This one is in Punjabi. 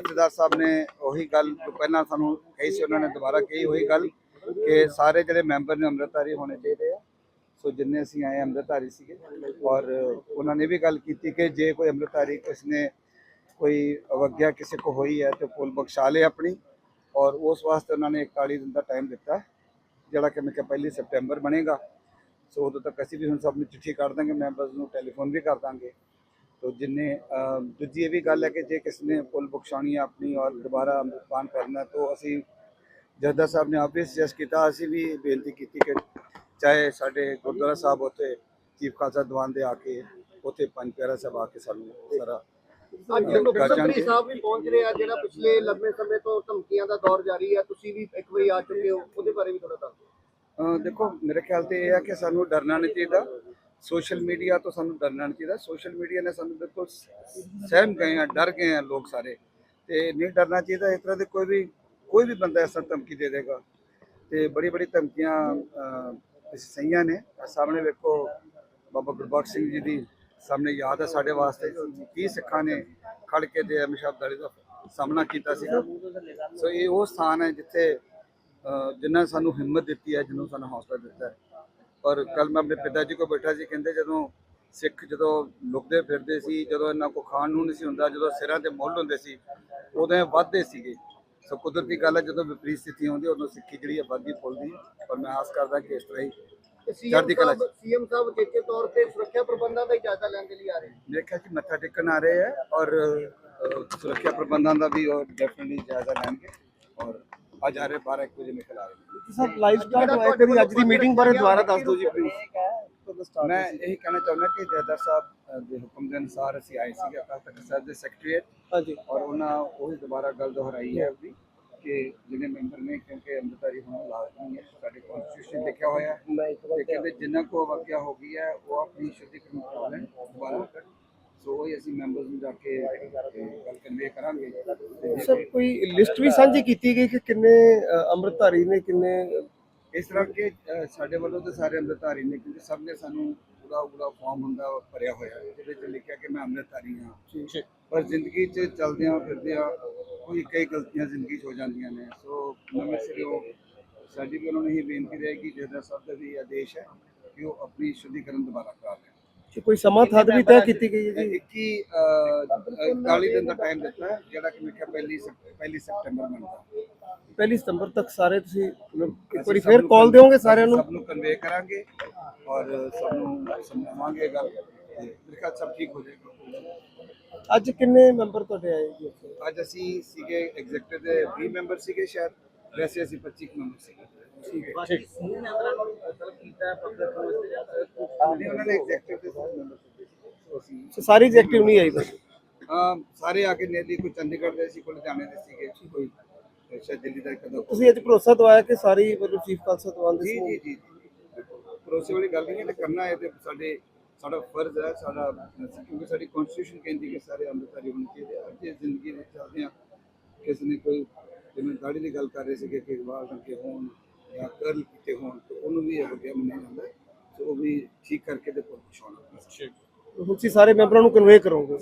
ਜਥੇਦਾਰ ਸਾਹਿਬ ਨੇ ਉਹੀ ਗੱਲ ਜੋ ਪਹਿਲਾਂ ਸਾਨੂੰ ਕਹੀ ਸੀ, ਉਹਨਾਂ ਨੇ ਦੁਬਾਰਾ ਕਹੀ ਉਹੀ ਗੱਲ ਕਿ ਸਾਰੇ ਜਿਹੜੇ ਮੈਂਬਰ ਨੇ ਅੰਮ੍ਰਿਤਧਾਰੀ ਹੋਣੇ ਚਾਹੀਦੇ ਆ। ਸੋ ਜਿੰਨੇ ਅਸੀਂ ਆਏ ਅੰਮ੍ਰਿਤਧਾਰੀ ਸੀਗੇ ਔਰ ਉਹਨਾਂ ਨੇ ਵੀ ਗੱਲ ਕੀਤੀ ਕਿ ਜੇ ਕੋਈ ਅੰਮ੍ਰਿਤਧਾਰੀ ਕਿਸ ਨੇ ਕੋਈ ਅਵਗਿਆ ਕਿਸੇ ਕੋ ਹੋਈ ਹੈ ਤੇ ਪੁੱਲ ਬਖਸ਼ਾ ਲੇ ਆਪਣੀ ਔਰ ਉਸ ਵਾਸਤੇ ਉਹਨਾਂ ਨੇ 41 ਦਿਨ ਦਾ ਟਾਈਮ ਦਿੱਤਾ, ਜਿਹੜਾ ਕਿ ਮੈਂ ਕਿਹਾ ਪਹਿਲੀ ਸਪਟੈਂਬਰ ਬਣੇਗਾ। ਸੋ ਉਦੋਂ ਤੱਕ ਅਸੀਂ ਵੀ ਹੁਣ ਸਭ ਨੂੰ ਚਿੱਠੀ ਕਰ ਦਾਂਗੇ, ਮੈਂਬਰਸ ਨੂੰ ਟੈਲੀਫੋਨ ਵੀ ਕਰ ਦਾਂਗੇ। ਤੋ ਜਿੰਨੇ ਦੂਜੀ ਇਹ ਵੀ ਗੱਲ ਹੈ ਕਿ ਜੇ ਕਿਸ ਨੇ ਪੁੱਲ ਬਖਸ਼ਾਣੀ ਆਪਣੀ ਔਰ ਦੁਬਾਰਾ ਅੰਮ੍ਰਿਤਪਾਨ ਕਰਨਾ ਤਾਂ ਅਸੀਂ ਜਰਦਾ ਸਾਹਿਬ ਨੇ ਆਪ ਸੁਜੈਸਟ ਕੀਤਾ ਅਸੀਂ ਵੀ ਬੇਨਤੀ ਕੀਤੀ ਕਿ ਚਾਹੇ ਸਾਡੇ ਗੁਰਦੁਆਰਾ ਸਾਹਿਬ ਉੱਥੇ ਚੀਫ ਖਾਲਸਾ ਦੀਵਾਨ ਦੇ ਆ ਕੇ ਉੱਥੇ ਪੰਜ ਪਿਆਰਾ ਸਾਹਿਬ ਆ ਕੇ ਸਾਨੂੰ ਸਾਰਾ ਅੱਜ ਸਾਹਿਬ ਵੀ ਪਹੁੰਚ ਰਹੇ ਆ ਜਿਹੜਾ ਪਿਛਲੇ ਲੰਬੇ ਸਮੇਂ ਤੋਂ ਧਮਕੀਆਂ ਦਾ ਦੌਰ ਜਾਰੀ ਹੈ ਤੁਸੀਂ ਵੀ ਇੱਕ ਵਾਰੀ ਆ ਚੁੱਕੇ ਹੋ ਉਹਦੇ ਬਾਰੇ ਵੀ ਥੋੜਾ ਦੱਸੋ। ਅਹ ਦੇਖੋ ਮੇਰੇ ਖਿਆਲ ਤੇ ਇਹ ਹੈ ਕਿ ਸਾਨੂੰ ਡਰਨਾ ਨਹੀਂ ਚਾਹੀਦਾ। ਸੋਸ਼ਲ ਮੀਡੀਆ ਤੋਂ ਸਾਨੂੰ ਡਰਨਾ ਨਹੀਂ ਚਾਹੀਦਾ। ਸੋਸ਼ਲ ਮੀਡੀਆ ਨੇ ਸਾਨੂੰ ਬਿਲਕੁਲ ਸਹਿਮ ਗਏ ਆ ਡਰ ਗਏ ਆ ਲੋਕ ਸਾਰੇ। ਤੇ ਨਹੀਂ ਡਰਨਾ ਚਾਹੀਦਾ, ਇਸ ਤਰ੍ਹਾਂ ਦੇ ਕੋਈ ਵੀ ਕੋਈ ਵੀ ਬੰਦਾ ਇਸ ਤਰ੍ਹਾਂ ਧਮਕੀ ਦੇ ਦੇਗਾ। ਤੇ ਬੜੀ ਬੜੀ ਧਮਕੀਆਂ ਸਹੀਆਂ ਨੇ। ਸਾਹਮਣੇ ਵੇਖੋ, ਬਾਬਾ ਗੁਰਬਖਸ਼ ਸਿੰਘ ਜੀ ਦੀ ਸਾਹਮਣੇ ਯਾਦ ਹੈ ਸਾਡੇ ਵਾਸਤੇ। ਕੀ ਸਿੱਖਾਂ ਨੇ ਖੜ ਕੇ ਤੇ ਅਮਸ਼ਬਦਾਰੀ ਦਾ ਸਾਹਮਣਾ ਕੀਤਾ ਸੀਗਾ। ਸੋ ਇਹ ਉਹ ਸਥਾਨ ਹੈ ਜਿੱਥੇ, ਅਹ, ਜਿਨ੍ਹਾਂ ਨੇ ਸਾਨੂੰ ਹਿੰਮਤ ਦਿੱਤੀ ਹੈ ਜਿਹਨੂੰ ਸਾਨੂੰ ਹੌਸਲਾ ਦਿੱਤਾ ਹੈ। ਔਰ ਕੱਲ ਮੈਂ ਆਪਣੇ ਪਿਤਾ ਜੀ ਕੋਲ ਬੈਠਾ ਸੀ ਕਹਿੰਦੇ ਜਦੋਂ ਸਿੱਖ ਜਦੋਂ ਲੁਕਦੇ ਫਿਰਦੇ ਸੀ ਜਦੋਂ ਇਹਨਾਂ ਕੋ ਖਾਣ ਨੂੰ ਨਹੀਂ ਸੀ ਹੁੰਦਾ ਜਦੋਂ ਸਿਰਾਂ ਤੇ ਮੁੱਲ ਹੁੰਦੇ ਸੀ ਉਦੋਂ ਵੱਧਦੇ ਸੀਗੇ। ਸੋ ਕੁਦਰਤੀ ਗੱਲ ਹੈ ਜਦੋਂ ਵਿਪਰੀਤ ਸਥਿਤੀ ਆਉਂਦੀ ਉਦੋਂ ਸਿੱਖੀ ਜਿਹੜੀ ਵੱਧਦੀ ਫੁੱਲਦੀ ਔਰ ਮੈਂ ਆਸ ਕਰਦਾ ਕਿ ਇਸ ਤਰ੍ਹਾਂ ਹੀ ਚੜ੍ਹਦੀ ਕਲਾ ਸੀਐਮ ਸਾਹਿਬ ਚੇਚੇ ਤੌਰ ਤੇ ਸੁਰੱਖਿਆ ਪ੍ਰਬੰਧਾਂ ਦਾ ਇਜਾਜ਼ਾ ਲੈਣ ਦੇ ਲਈ ਆ ਰਹੇ ਨੇ। ਖਿਆਲ ਚ ਮੱਥਾ ਟੇਕਣ ਆ ਰਹੇ ਹੈ ਔਰ ਸੁਰੱਖਿਆ ਪ੍ਰਬੰਧਾਂ ਦਾ ਵੀ ਔਰ ਡੈਫੀਨਿਟਲੀ ਜਾਇਜ਼ਾ ਲੈਣਗੇ। ਅੱਜ ਰਹੇ 12 ਇੱਕ ਵਜੇ ਨਿਕਲ ਆ ਰਹੇ ਸਰ ਲਾਈਵ ਸਟਾਰਟ ਹੋਇਆ ਕਰੀ ਅੱਜ ਦੀ ਮੀਟਿੰਗ ਬਾਰੇ ਦੁਬਾਰਾ ਦੱਸ ਦਿਓ ਜੀ ਪਲੀਜ਼ ਮੈਂ ਇਹੀ ਕਹਿਣਾ ਚਾਹੁੰਦਾ ਕਿ ਜੈਦਰ ਸਾਹਿਬ ਦੇ ਹੁਕਮ ਦੇ ਅਨੁਸਾਰ ਅਸੀਂ ਆਏ ਸੀਗੇ ਅਕਾਲ ਤਖਤ ਸਾਹਿਬ ਦੇ ਸੈਕਟਰੀਏਟ ਹਾਂਜੀ। ਔਰ ਉਹਨਾਂ ਉਹੀ ਦੁਬਾਰਾ ਗੱਲ ਦੁਹਰਾਈ ਹੈ ਆਪਣੀ ਕਿ ਜਿਹੜੇ ਮੈਂਬਰ ਨੇ ਕਿਉਂਕਿ ਅੰਮ੍ਰਿਤਧਾਰੀ ਹੋਣਾ ਲਾਜ਼ਮੀ ਹੈ ਸਾਡੇ ਕਨਸਟੀਟਿਊਸ਼ਨ ਲਿਖਿਆ ਹੋਇਆ ਹੈ। ਮੈਂ ਇੱਕ ਤੇ ਕਹਿੰਦੇ ਜਿੰਨਾ ਕੋ ਵਾਕਿਆ ਹੋ ਗਈ ਹੈ ਉਹ ਆਪਣੀ ਸ਼ੁੱਧੀਕਰਨ ਕਰਾ ਲੈਣ ਦੁਬਾਰਾ ਸੋ ਉਹ ਅਸੀਂ ਮੈਂਬਰਸ ਨੂੰ ਜਾ ਕੇ ਗੱਲ ਕਨਵੇ ਕਰਾਂਗੇ। ਸਰ ਕੋਈ ਲਿਸਟ ਵੀ ਸਾਂਝੀ ਕੀਤੀ ਗਈ ਕਿ ਕਿੰਨੇ ਅੰਮ੍ਰਿਤਧਾਰੀ ਨੇ ਕਿੰਨੇ? ਇਸ ਤਰ੍ਹਾਂ ਕਿ ਸਾਡੇ ਵੱਲੋਂ ਤਾਂ ਸਾਰੇ ਅੰਮ੍ਰਿਤਧਾਰੀ ਨੇ ਕਿਉਂਕਿ ਸਭ ਨੇ ਸਾਨੂੰ ਪੂਰਾ ਪੂਰਾ ਫਾਰਮ ਹੁੰਦਾ ਭਰਿਆ ਹੋਇਆ ਜਿਹਦੇ ਚ ਲਿਖਿਆ ਕਿ ਮੈਂ ਅੰਮ੍ਰਿਤਧਾਰੀ ਹਾਂ। ਪਰ ਜ਼ਿੰਦਗੀ 'ਚ ਚਲਦਿਆਂ ਫਿਰਦਿਆਂ ਕੋਈ ਕਈ ਗਲਤੀਆਂ ਜ਼ਿੰਦਗੀ 'ਚ ਹੋ ਜਾਂਦੀਆਂ ਨੇ। ਸੋ ਨਵੇਂ ਸਿਰੋਂ ਸਾਡੀ ਵੀ ਉਹਨਾਂ ਨੂੰ ਇਹ ਬੇਨਤੀ ਰਹੇਗੀ ਜਿਹੜਾ ਸਭ ਦਾ ਵੀ ਆਦੇਸ਼ ਹੈ ਕਿ ਉਹ ਆਪਣੀ ਸ਼ੁੱਧੀਕਰਨ ਦੁਬਾਰਾ ਕਰਾ ਲੈਣ। ਕਿ ਕੋਈ ਸਮਾਂ ਥੱਦ ਵੀ ਤੈਅ ਕੀਤੀ ਗਈ ਹੈ ਜੀ? 21 ਅ, 41 ਦਿਨ ਦਾ ਟਾਈਮ ਦਿੱਤਾ ਹੈ ਜਿਹੜਾ ਕਿ ਮੈਂ ਕਿਹਾ ਪਹਿਲੀ ਪਹਿਲੀ ਸਪਟੈਂਬਰ ਮੰਨਦਾ ਪਹਿਲੀ ਸਤੰਬਰ ਤੱਕ ਸਾਰੇ ਤੁਸੀਂ ਮਤਲਬ ਇੱਕ ਵਾਰੀ ਫੇਰ ਕਾਲ ਦਿਓਗੇ ਸਾਰਿਆਂ ਨੂੰ? ਸਭ ਨੂੰ ਕਨਵੇ ਕਰਾਂਗੇ ਔਰ ਸਭ ਨੂੰ ਸਮਝਾਵਾਂਗੇ ਗੱਲ। ਮੇਰੇ ਖਿਆਲ ਸਭ ਠੀਕ ਹੋ ਜਾਏਗਾ। ਅੱਜ ਕਿੰਨੇ ਮੈਂਬਰ ਤੁਹਾਡੇ ਆਏ ਜੀ? ਅੱਜ ਅਸੀਂ ਸੀਗੇ ਐਗਜ਼ੈਕਟਿਵ ਦੇ 20 ਮੈਂਬਰ ਸੀਗੇ ਸ਼ਾਇਦ ਵੈਸੇ ਅਸੀਂ 25 ਮੈਂਬਰ ਸੀਗੇ। ਠੀਕ ਹੈ। ਨਹੀਂ, ਉਹਨਾਂ ਨੇ ਐਗਜ਼ੈਕਟਿਵ ਦੇ ਸਾਰੇ ਸੋ ਸੋ ਸਾਰੀ ਐਗਜ਼ੈਕਟਿਵ ਨਹੀਂ ਆਈ ਬਸ। ਸਾਰੇ ਆ ਕੇ ਨੇਲੀ ਕੋਈ ਚੰਡੀਗੜ੍ਹ ਦੇ ਸੀ ਕੋਈ ਲੁਧਿਆਣੇ ਦੇ ਸੀਗੇ ਕੋਈ ਸ਼ਾਇਦ ਦਿੱਲੀ ਦਾ ਕਦੋਂ ਤੁਸੀਂ ਅੱਜ ਭਰੋਸਾ ਦਵਾਇਆ ਕਿ ਸਾਰੀ ਮਤਲਬ ਚੀਫ ਖਾਲਸਾ ਦਵਾਨ ਦੇ ਜੀ ਜੀ ਜੀ ਭਰੋਸੇ ਵਾਲੀ ਗੱਲ ਨਹੀਂ ਹੈ ਤੇ ਕਰਨਾ ਹੈ ਤੇ ਸਾਡੇ ਸਾਡਾ ਫਰਜ਼ ਹੈ ਸਾਡਾ ਕਿਉਂਕਿ ਸਾਡੀ ਕਨਸਟੀਟਿਊਸ਼ਨ ਕਹਿੰਦੀ ਕਿ ਸਾਰੇ ਅੰਮ੍ਰਿਤਧਾਰੀ ਹੋਣੇ ਚਾਹੀਦੇ ਆ। ਜੇ ਜ਼ਿੰਦਗੀ ਦੇ ਚੱਲਦੇ ਆ ਕਿਸੇ ਨੇ ਕੋਈ ਜਿਵੇਂ ਦਾੜੀ ਦੀ ਗੱਲ ਕਰ ਰਹੇ ਸੀਗੇ ਕਿ ਵਾਲ ਰੰਗੇ ਹੋਣ ਜਾਂ ਕਰਲ ਕੀਤੇ ਹੋਣ ਤੇ ਉਹਨੂੰ ਵੀ ਇਹ ਵਧੀਆ ਮੰਨਿਆ ਜਾਂਦਾ ਹੈ। ਤੇ ਉਹ ਵੀ ਠੀਕ ਹੁਣ ਤੁਸੀਂ ਸਾਰੇ ਮੈਂਬਰਾਂ ਨੂੰ ਕਨਵੇ ਕਰੋਗੇ